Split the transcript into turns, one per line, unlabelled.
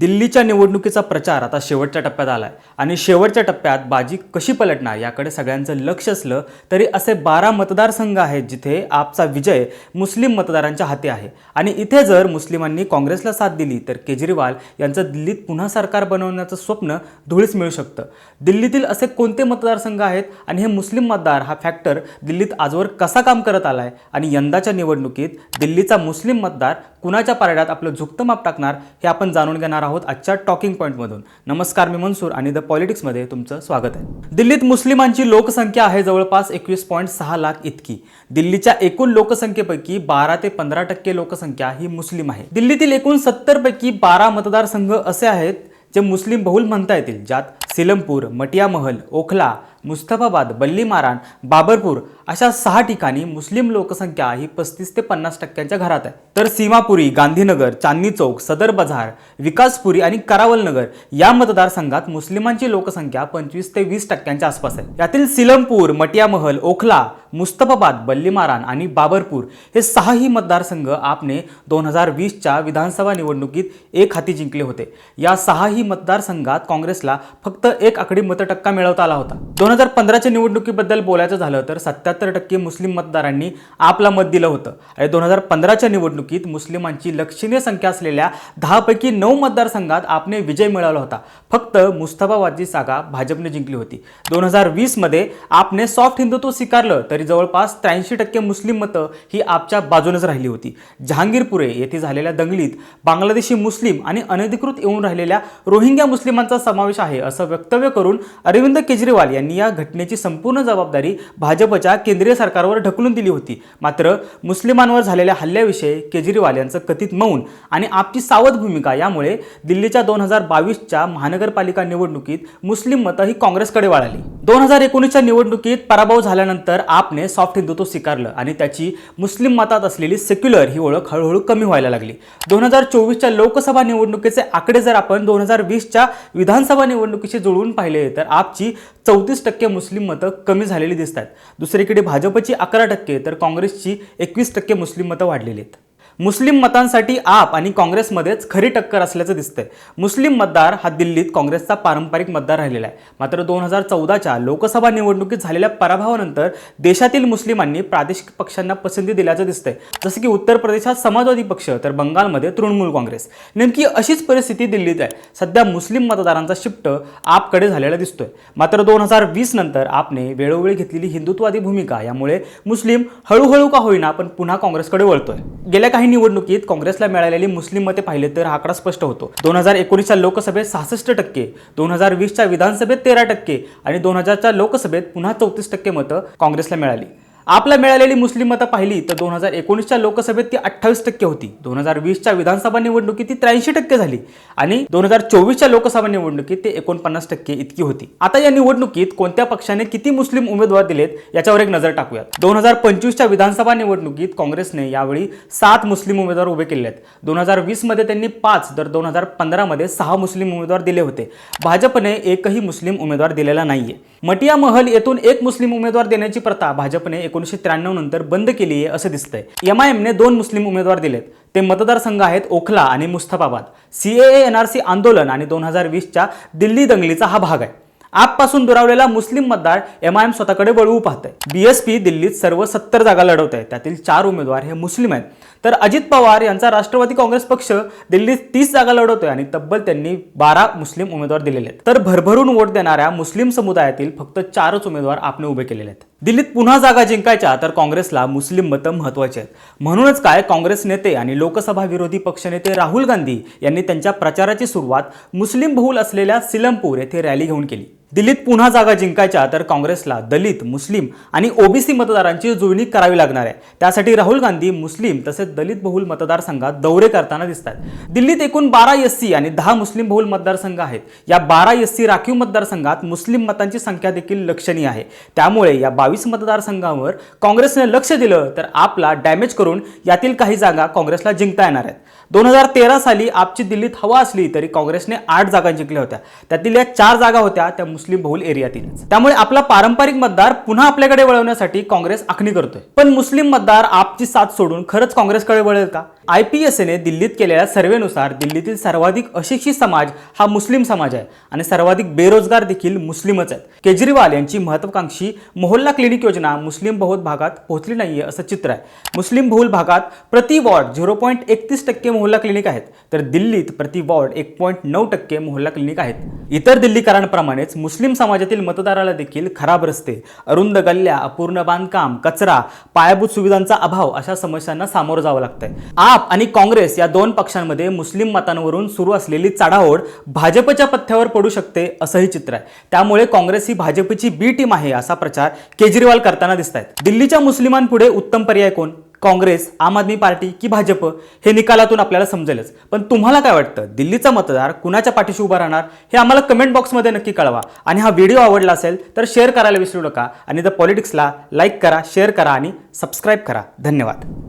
दिल्लीच्या निवडणुकीचा प्रचार आता शेवटच्या टप्प्यात आलाय. आणि शेवटच्या टप्प्यात बाजी कशी पलटणार याकडे सगळ्यांचं लक्ष असलं तरी असे बारा मतदारसंघ आहेत जिथे आपचा विजय मुस्लिम मतदारांच्या हाती आहे. आणि इथे जर मुस्लिमांनी काँग्रेसला साथ दिली तर केजरीवाल यांचं दिल्लीत पुन्हा सरकार बनवण्याचं स्वप्न धुळीस मिळू शकतं. दिल्लीतील असे कोणते मतदारसंघ आहेत? आणि हे मुस्लिम मतदार हा फॅक्टर दिल्लीत आजवर कसा काम करत आलाय? आणि यंदाच्या निवडणुकीत दिल्लीचा मुस्लिम मतदार कुणाच्या पारड्यात आपलं झुकतं माप टाकणार हे आपण जाणून घेणार आहोत आजच्या टॉकिंग पॉईंटमधून नमस्कार मी मनसूर आणि द पॉलिटिक्समध्ये तुमचं स्वागत आहे. दिल्लीत मुस्लिमांची लोकसंख्या आहे जवळपास एकवीस पॉईंट सहा लाख इतकी. दिल्लीच्या एकूण लोकसंख्येपैकी बारा ते पंधरा टक्के लोकसंख्या ही मुस्लिम आहे. दिल्लीतील एकूण सत्तरपैकी बारा मतदारसंघ असे आहेत जे मुस्लिम बहुल म्हणता येतील ज्यात सिलमपूर मटिया महल ओखला मुस्तफाबाद बल्ली माराण बाबरपूर अशा सहा ठिकाणी मुस्लिम लोकसंख्या ही पस्तीस ते पन्नास टक्क्यांच्या घरात आहे. तर सीमापुरी गांधीनगर चांदणी चौक सदर बाजार विकासपुरी आणि करावलनगर या मतदारसंघात मुस्लिमांची लोकसंख्या पंचवीस ते वीस टक्क्यांच्या आसपास आहे. यातील सिलमपूर मटियामहल ओखला मुस्तफाबाद बल्लीमारान आणि बाबरपूर हे सहाही मतदारसंघ आपने दोन हजार वीसच्या विधानसभा निवडणुकीत एक हाती जिंकले होते. या सहाही मतदारसंघात काँग्रेसला फक्त एक आकडी मतटक्का मिळवता आला होता. दोन हजार पंधराच्या निवडणुकीबद्दल बोलायचं झालं तर सत्याहत्तर टक्के मुस्लिम मतदारांनी आपला मत दिलं होतं. आणि दोन हजार पंधराच्या निवडणुकीत मुस्लिमांची लक्षणीय संख्या असलेल्या दहापैकी नऊ मतदारसंघात आपने विजय मिळवला होता. फक्त मुस्तफाबादची जागा भाजपने जिंकली होती. दोन हजार वीसमध्ये आपने सॉफ्ट हिंदुत्व स्वीकारलं तरी जवळपास त्र्याऐंशी टक्के मुस्लिम मतं ही आपच्या बाजूनच राहिली होती. जहांगीरपुरे येथे झालेल्या दंगलीत बांगलादेशी मुस्लिम आणि अनधिकृत येऊन राहिलेल्या रोहिंग्या मुस्लिमांचा समावेश आहे असं वक्तव्य करून अरविंद केजरीवाल यांनी या घटनेची संपूर्ण जबाबदारी भाजपच्या केंद्रीय सरकारवर ढकलून दिली होती. मात्र मुस्लिमांवर झालेल्या हल्ल्याविषयी केजरीवाल यांचं कथित मौन आणि आपची सावध भूमिका यामुळे दिल्लीच्या दोन हजार बावीसच्या महानगरपालिका निवडणुकीत मुस्लिम मतं ही काँग्रेसकडे वळाली. दोन हजार एकोणीसच्या निवडणुकीत पराभव झाल्यानंतर आपने सॉफ्ट हिंदुत्व स्वीकारलं आणि त्याची मुस्लिम मतात असलेली सेक्युलर ही ओळख हळूहळू कमी व्हायला लागली. दोन हजार चोवीसच्या लोकसभा निवडणुकीचे आकडे जर आपण दोन हजार वीसच्या विधानसभा निवडणुकीशी जुळवून पाहिले तर आपची चौतीस टक्के मुस्लिम मतं कमी झालेली दिसतात. दुसरीकडे दुसरीकडे भाजपची अकरा टक्के तर काँग्रेसची एकवीस टक्के मुस्लिम मतं वाढलेली आहेत. मुस्लिम मतांसाठी आप आणि काँग्रेसमध्येच खरी टक्कर असल्याचं दिसतंय. मुस्लिम मतदार हा दिल्लीत काँग्रेसचा पारंपरिक मतदार राहिलेला आहे. मात्र दोन हजार चौदाच्या लोकसभा निवडणुकीत झालेल्या पराभवानंतर देशातील मुस्लिमांनी प्रादेशिक पक्षांना पसंती दिल्याचं दिसतंय. जसं की उत्तर प्रदेशात समाजवादी पक्ष तर बंगालमध्ये तृणमूल काँग्रेस. नेमकी अशीच परिस्थिती दिल्लीत आहे. सध्या मुस्लिम मतदारांचा शिफ्ट आपकडे झालेला दिसतोय. मात्र दोन हजार वीस नंतर आपने वेळोवेळी घेतलेली हिंदुत्ववादी भूमिका यामुळे मुस्लिम हळूहळू का होईना पण पुन्हा काँग्रेसकडे वळतोय. गेल्या काही निवडणुकीत काँग्रेसला मिळालेली मुस्लिम मते पाहिले तर हा आकडा स्पष्ट होतो. दोन हजार एकोणीसच्या लोकसभेत सहासष्ट टक्के दोन हजार वीसच्या विधानसभेत तेरा टक्के आणि दोन हजारच्या लोकसभेत पुन्हा चौतीस टक्के मतं काँग्रेसला मिळाली. आपला मिळालेली मुस्लिम मतं पाहिली तर दोन हजार एकोणीसच्या लोकसभेत ती अठ्ठावीस टक्के होती. दोन हजार वीसच्या विधानसभा निवडणुकीत ती त्र्याऐंशी टक्के झाली आणि दोन हजार चोवीसच्या लोकसभा निवडणुकीत ते एकोणपन्नास टक्के इतकी होती. आता या निवडणुकीत कोणत्या पक्षाने किती मुस्लिम उमेदवार दिलेत याच्यावर एक नजर टाकूयात. दोन हजार पंचवीसच्या विधानसभा निवडणुकीत काँग्रेसने यावेळी सात मुस्लिम उमेदवार उभे केले आहेत दोन हजार वीसमध्ये त्यांनी पाच तर दोन हजार पंधरामध्ये सहा मुस्लिम उमेदवार दिले होते. भाजपने एकही मुस्लिम उमेदवार दिलेला नाहीये. मटिया महल येथून एक मुस्लिम उमेदवार देण्याची प्रथा भाजपने एकोणीसशे त्र्याण्णव नंतर बंद केली आहे असं दिसतंय. एम आय एमने दोन मुस्लिम उमेदवार दिलेत. ते मतदारसंघ आहेत ओखला आणि Mustafabad. C A N R C आंदोलन आणि दोन हजार वीसच्या दिल्ली दंगलीचा हा भाग आहे. आपपासून दुरावलेला मुस्लिम मतदार एम आय एम स्वतःकडे वळवू पाहतंय. बीएसपी दिल्लीत सर्व सत्तर जागा लढवत आहे त्यातील चार उमेदवार हे मुस्लिम आहेत. तर अजित पवार यांचा राष्ट्रवादी काँग्रेस पक्ष दिल्लीत तीस जागा लढवतोय आणि तब्बल त्यांनी बारा मुस्लिम उमेदवार दिलेले आहेत. तर भरभरून वोट देणाऱ्या मुस्लिम समुदायातील फक्त चारच उमेदवार आपने उभे केलेले आहेत. दिल्लीत पुन्हा जागा जिंकायच्या तर काँग्रेसला मुस्लिम मतं महत्त्वाचे आहेत. म्हणूनच काय काँग्रेस नेते आणि लोकसभा विरोधी पक्षनेते राहुल गांधी यांनी त्यांच्या प्रचाराची सुरुवात मुस्लिम बहुल असलेल्या सिलमपूर येथे रॅली घेऊन केली. दिल्लीत पुन्हा जागा जिंकायच्या तर काँग्रेसला दलित मुस्लिम आणि ओबीसी मतदारांची जुळणी करावी लागणार आहे. त्यासाठी राहुल गांधी मुस्लिम तसेच दलित बहुल मतदारसंघात दौरे करताना दिसतात दिल्लीत एकूण बारा एस सी आणि दहा मुस्लिम बहुल मतदारसंघ आहेत. या बारा एस सी राखीव मतदारसंघात मुस्लिम मतांची संख्या देखील लक्षणीय आहे. त्यामुळे या बावीस मतदारसंघांवर काँग्रेसने लक्ष दिलं तर आपला डॅमेज करून यातील काही जागा काँग्रेसला जिंकता येणार आहेत. दोन हजार तेरा साली आपची दिल्लीत हवा असली तरी काँग्रेसने आठ जागा जिंकल्या होत्या. त्यातील या चार जागा होत्या त्या मुस्लिम बहुल एरियातीलच. त्यामुळे आपला पारंपरिक मतदार पुन्हा आपल्याकडे वळवण्यासाठी काँग्रेस आखणी करतोय. पण मुस्लिम मतदार आपची साथ सोडून खरंच काँग्रेसकडे वळेल का? आय पी एस एने दिल्लीत केलेल्या सर्वेनुसार दिल्लीतील सर्वाधिक अशिक्षित समाज हा मुस्लिम समाज आहे आणि सर्वाधिक बेरोजगार देखील मुस्लिमच आहेत. केजरीवाल यांची महत्वाकांक्षी मोहल्ला क्लिनिक योजना मुस्लिम बहुल भागात पोहोचली नाहीये असं चित्र आहे. मुस्लिम बहुल भागात प्रति वॉर्ड झिरो पॉईंट एकतीस टक्के मोहल्ला क्लिनिक आहेत. तर दिल्लीत प्रति वॉर्ड एक पॉईंट नऊ टक्के मोहल्ला क्लिनिक आहेत. इतर दिल्लीकरांप्रमाणेच मुस्लिम समाजातील मतदाराला देखील खराब रस्ते अरुंद गल्ल्या अपूर्ण बांधकाम कचरा पायाभूत सुविधांचा अभाव अशा समस्यांना सामोरं जावं लागतंय. आप आणि काँग्रेस या दोन पक्षांमध्ये मुस्लिम मतांवरून सुरू असलेली चढाओढ भाजपच्या पथ्यावर पडू शकते असंही चित्र आहे. त्यामुळे काँग्रेस ही भाजपची बी टीम आहे असा प्रचार केजरीवाल करताना दिसत आहेत दिल्लीच्या मुस्लिमांपुढे उत्तम पर्याय कोण? काँग्रेस आम आदमी पार्टी की भाजप? हे निकालातून आपल्याला समजेलच. पण तुम्हाला काय वाटतं? दिल्लीचा मतदार कुणाच्या पाठीशी उभा राहणार? हे आम्हाला कमेंट बॉक्समध्ये नक्की कळवा. आणि हा व्हिडिओ आवडला असेल तर शेअर करायला विसरू नका. आणि द पॉलिटिक्सला लाईक करा शेअर करा आणि सबस्क्राईब करा. धन्यवाद.